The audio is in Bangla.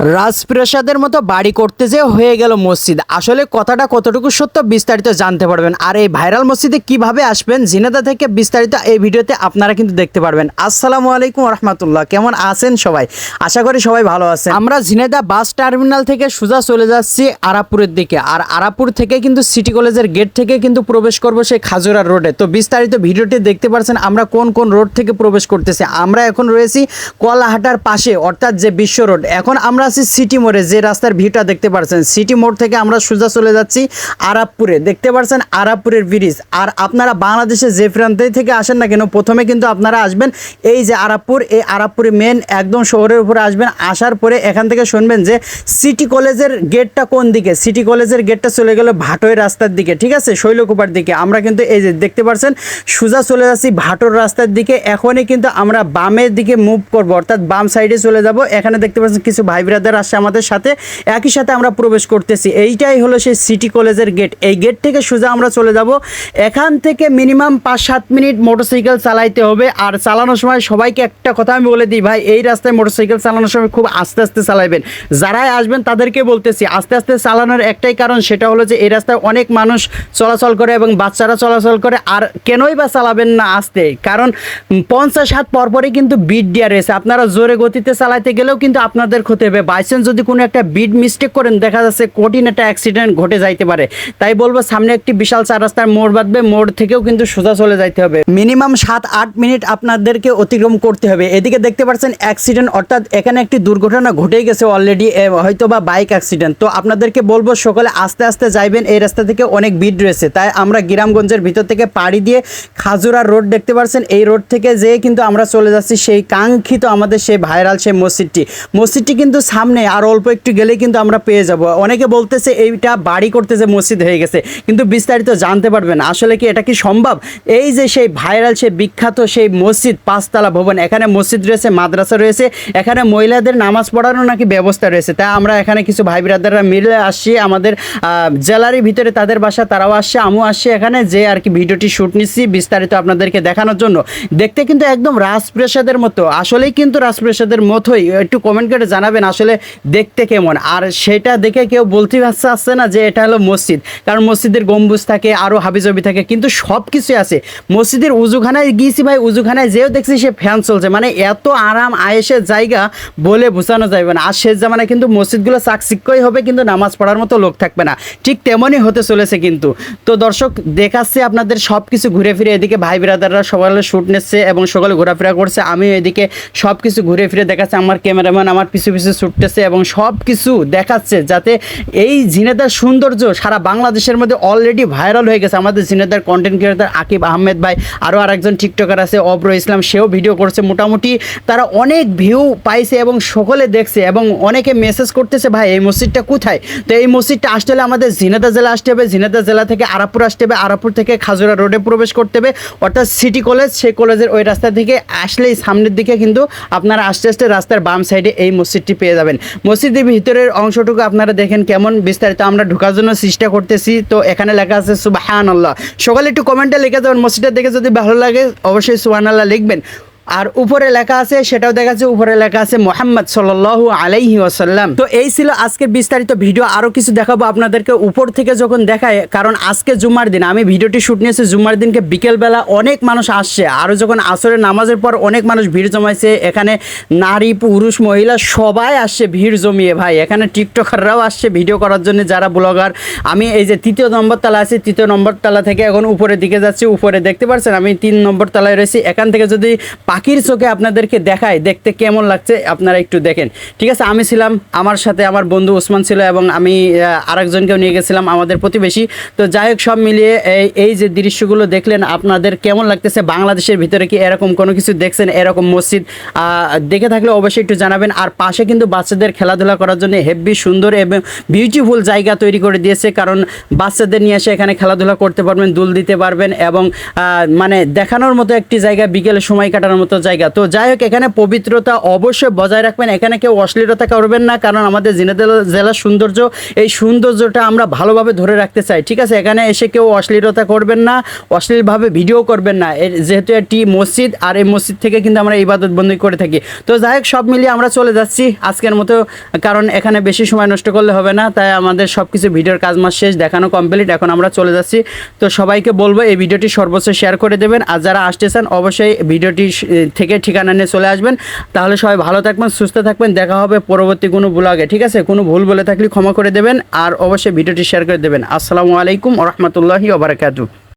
রাজপ্রাসাদের মতো বাড়ি করতে যে হয়ে গেল মসজিদ। আসলে কথাটা কতটুকু সত্য বিস্তারিত জানতে পারবেন। আর এই ভাইরাল মসজিদে কীভাবে আসবেন জিনেদা থেকে বিস্তারিত এই ভিডিওতে আপনারা কিন্তু দেখতে পারবেন। আসসালামু আলাইকুম রহমতুল্লাহ কেমন আছেন সবাই? আশা করি সবাই ভালো আছেন। আমরা জিনেদা বাস টার্মিনাল থেকে সোজা চলে যাচ্ছি আরাপুরের দিকে। আর আরাপুর থেকে কিন্তু সিটি কলেজের গেট থেকে কিন্তু প্রবেশ করব সেই খাজুরা রোডে। তো বিস্তারিত ভিডিওটি দেখতে পারছেন আমরা কোন কোন রোড থেকে প্রবেশ করতেছি। আমরা এখন রয়েছি কলাহাটার পাশে, অর্থাৎ যে বিশ্ব রোড। এখন আমরা আছি সিটি মোড়ে, যে রাস্তার ভিউটা দেখতে পাচ্ছেন সিটি মোড় থেকে আমরা সোজা চলে যাচ্ছি আরাবপুরে। দেখতে পাচ্ছেন আরাবপুরের ব্রিজ। আর আপনারা বাংলাদেশে যে প্রান্তে থেকে আসেন না কেন, প্রথমে কিন্তু আপনারা আসবেন এই যে আরাবপুর, এই আরাবপুরে মেন একদম শহরের উপরে আসবেন। আসার পরে এখান থেকে শুনবেন যে সিটি কলেজের গেটটা কোন দিকে? সিটি কলেজের গেটটা চলে গেল ভাটোয় রাস্তার দিকে, ঠিক আছে? শৈলকুপার দিকে। আমরা কিন্তু এই যে দেখতে পাচ্ছেন সোজা চলে যাচ্ছি ভাটোর রাস্তার দিকে। এখনই কিন্তু আমরা বামের দিকে মুভ করব, অর্থাৎ বাম সাইডে চলে যাব। এখানে দেখতে পাচ্ছেন কিছু ভাই ব্রাদার আসছে আমাদের সাথে, একই সাথে আমরা প্রবেশ করতেছি। এইটাই হলো সেই সিটি কলেজের গেট এই গেট থেকে সোজা আমরা চলে যাব। এখান থেকে মিনিমাম পাঁচ সাত মিনিট মোটরসাইকেল চালাইতে হবে। আর চালানোর সময় সবাইকে একটা কথা আমি বলে দিই, ভাই, এই রাস্তায় মোটরসাইকেল চালানোর সময় খুব আস্তে আস্তে চালাইবেন। যারাই আসবেন তাদেরকে বলতেছি, আস্তে আস্তে চালানোর একটাই কারণ সেটা হলো যে, এই রাস্তায় অনেক মানুষ চলাচল করে এবং বাচ্চারা চলাচল করে। আর কেনই বা চালাবেন না আস্তে? কারণ পঞ্চাশ হাত পরপরই কিন্তু বিট দেওয়া রয়েছে। আপনারা জোরে গতিতে চালাইতে গেলেও কিন্তু আপনাদের ক্ষতি হবে। বাইচান্স যদি কোনো একটা বিড মিস্টেক করেন, দেখা যাচ্ছে কঠিন একটা অ্যাক্সিডেন্ট ঘটে যাইতে পারে। তাই বলব, সামনে একটি বিশাল চার রাস্তার মোড় বাঁধবে, মোড় থেকেও কিন্তু সোজা চলে যাইতে হবে। মিনিমাম সাত আট মিনিট আপনাদেরকে অতিক্রম করতে হবে। এদিকে দেখতে পাচ্ছেন অ্যাক্সিডেন্ট অর্থাৎ এখানে একটি দুর্ঘটনা ঘটে গেছে অলরেডি হয়তো বা বাইক অ্যাক্সিডেন্ট তো আপনাদেরকে বলব, সকলে আস্তে আস্তে যাইবেন, এই রাস্তা থেকে অনেক ভিড় রয়েছে। তাই আমরা গ্রামগঞ্জের ভিতর থেকে পাড়ি দিয়ে খাজুরা রোড দেখতে পাচ্ছেন। এই রোড থেকে যেয়ে কিন্তু আমরা চলে যাচ্ছি সেই কাঙ্ক্ষিত আমাদের সেই ভাইরাল সেই মসজিদটি। মসজিদটি কিন্তু সামনে আর অল্প একটু গেলেই কিন্তু আমরা পেয়ে যাব। অনেকে বলতেছে এইটা বাড়ি করতে যে মসজিদ হয়ে গেছে। কিন্তু বিস্তারিত জানতে পারবেন আসলে কি এটা কি সম্ভব? এই যে সেই ভাইরাল, সেই বিখ্যাত সেই মসজিদ, পাঁচতলা ভবন, এখানে মসজিদ রয়েছে, মাদ্রাসা রয়েছে, এখানে মহিলাদের নামাজ পড়ানোর নাকি ব্যবস্থা রয়েছে? তাই আমরা এখানে কিছু ভাই ব্রাদাররা মিলে আসছি, আমাদের জেলারই ভিতরে তাদের বাসা, তারাও আসছে, আমিও আসছি এখানে, যে আর কি ভিডিওটি শ্যুট নিচ্ছি বিস্তারিত আপনাদেরকে দেখানোর জন্য। দেখতে কিন্তু একদম রাজপ্রাসাদের মতো। আসলেই কিন্তু রাজপ্রাসাদের মতোই। একটু কমেন্ট করে জানাবেন, আসলে দেখতে কেমন? আর সেটা দেখে কেউ বলতে পারছে আসছে না যে এটা হলো মসজিদ। কারণ মসজিদের গম্বুজ থাকে আরও হাবিজবি থাকে, কিন্তু সব কিছুই আছে। মসজিদের উজুখানায় গিয়েছি ভাই, উজুখানায় যেও দেখছি সে ফ্যান চলছে। মানে এত আরাম আয়েসের জায়গা বলে বোঝানো যাবে না। আর শেষ জামানায় কিন্তু মসজিদগুলো চাকচিক্যই হবে, কিন্তু নামাজ পড়ার মতো লোক থাকবে না। ঠিক তেমনই হতে চলেছে কিন্তু। তো দর্শক, দেখাচ্ছে আপনাদের সব কিছু ঘুরে ফিরে। এদিকে ভাই ব্রাদাররা সকালে শ্যুট নিচ্ছে এবং সকালে ঘোরাফেরা করছে। আমি এদিকে সব কিছু ঘুরে ফিরে দেখাচ্ছে। আমার ক্যামেরাম্যান আমার পিছু পিছু ছুটতেছে এবং সব কিছু দেখাচ্ছে যাতে এই ঝিনেদার সৌন্দর্য সারা বাংলাদেশের মধ্যে অলরেডি ভাইরাল হয়ে গেছে। আমাদের ঝিনেদার কন্টেন্ট ক্রিয়েটার আকিব আহমেদ ভাই আরও আরেকজন টিকটকার আছে, অব্র ইসলাম, সেও ভিডিও করছে। মোটামুটি তারা অনেক ভিউ পাইছে এবং সকলে দেখছে এবং অনেকে মেসেজ করতেছে, ভাই, এই মসজিদটা কোথায়? তো এই মসজিদটা আসতে হলে আমাদের ঝিনেদা জেলা আসতে হবে। ঝিনেদা জেলা থেকে আরাপুর আসতে হবে। আরাপুর থেকে খাজুরা রোডে প্রবেশ করতে হবে। অর্থাৎ সিটি কলেজ সেই কলেজের ওই রাস্তা থেকে আসলেই সামনের দিকে কিন্তু আপনারা আস্তে আস্তে রাস্তার বাম সাইডে এই মসজিদটি পেয়ে যাবেন। মসজিদের ভিতরের অংশটুকু আপনারা দেখেন কেমন বিস্তারিত। আমরা ঢোকার জন্য চেষ্টা করতেছি। তো এখানে লেখা আছে সুবাহান আল্লাহ সকালে একটু কমেন্টে লিখে যাবেন মসজিদটা দেখে যদি ভালো লাগে, অবশ্যই সুবাহান আল্লাহ লিখবেন। আর উপরে লেখা আছে, সেটাও দেখা যাচ্ছে উপরে লেখা আছে মোহাম্মদ সাল্লাল্লাহু আলাইহি ওয়াসাল্লাম। তো এই ছিল আজকের বিস্তারিত ভিডিও আরও কিছু দেখাবো আপনাদেরকে উপর থেকে যখন দেখায়, কারণ আজকে জুমার দিন, আমি ভিডিওটি শুট নিয়েছি, জুমার দিনকে বিকেলবেলা অনেক মানুষ আসছে আরও যখন আসরের নামাজের পর অনেক মানুষ ভিড় জমাইছে, এখানে নারী, পুরুষ, মহিলা সবাই আসছে ভিড় জমিয়ে ভাই, এখানে টিকটকাররাও আসছে ভিডিও করার জন্য, যারা ব্লগার। আমি এই যে তৃতীয় নম্বর তালা আছি, তৃতীয় নম্বর তালা থেকে এখন উপরের দিকে যাচ্ছি, উপরে দেখতে পাচ্ছেন আমি তিন নম্বর তলায় রয়েছি, এখান থেকে যদি পাখির চোখে আপনাদেরকে দেখায়, দেখতে কেমন লাগছে আপনারা একটু দেখেন। ঠিক আছে, আমি ছিলাম, আমার সাথে আমার বন্ধু ওসমান ছিল এবং আমি আরেকজনকেও নিয়ে গেছিলাম আমাদের প্রতিবেশী। তো যাই হোক, সব মিলিয়ে এই এই যে দৃশ্যগুলো দেখলেন, আপনাদের কেমন লাগতেছে? বাংলাদেশের ভিতরে কি এরকম কোনো কিছু দেখছেন? এরকম মসজিদ দেখে থাকলে অবশ্যই একটু জানাবেন। আর পাশে কিন্তু বাচ্চাদের খেলাধুলা করার জন্য হেভি সুন্দর এবং বিউটিফুল জায়গা তৈরি করে দিয়েছে, কারণ বাচ্চাদের নিয়ে এসে এখানে খেলাধুলা করতে পারবেন, দুল দিতে পারবেন এবং মানে দেখানোর মতো একটি জায়গা বিকেলে সময় কাটানোর মতো জায়গা। তো যাই হোক এখানে পবিত্রতা অবশ্যই বজায় রাখবেন। এখানে কেউ অশ্লীলতা করবেন না, কারণ আমাদের জিনেদা জেলার সৌন্দর্য, এই সৌন্দর্যটা আমরা ভালোভাবে ধরে রাখতে চাই, ঠিক আছে? এখানে এসে কেউ অশ্লীলতা করবেন না, অশ্লীলভাবে ভিডিও করবেন না। যেহেতু একটি মসজিদ, আর এই মসজিদ থেকে কিন্তু আমরা ইবাদত বন্দি করে থাকি। তো যাই হোক সব মিলিয়ে আমরা চলে যাচ্ছি আজকের মতো, কারণ এখানে বেশি সময় নষ্ট করলে হবে না, তাই আমাদের সব কিছু ভিডিওর কাজ মাস শেষ, দেখানো কমপ্লিট এখন আমরা চলে যাচ্ছি। তো সবাইকে বলব, এই ভিডিওটি সর্বোচ্চ শেয়ার করে দেবেন, আর যারা আসতেছেন অবশ্যই ভিডিওটি থেকে ঠিকানা নিয়ে চলে আসবেন। তাহলে সবাই ভালো থাকবেন, সুস্থ থাকবেন। দেখা হবে পরবর্তী কোনো ব্লগে, ঠিক আছে? কোনো ভুল বলে থাকলে ক্ষমা করে দেবেন। আর অবশ্যই ভিডিওটি শেয়ার করে দেবেন। আসসালামু আলাইকুম রহমতুল্লাহি ওবরাকাতু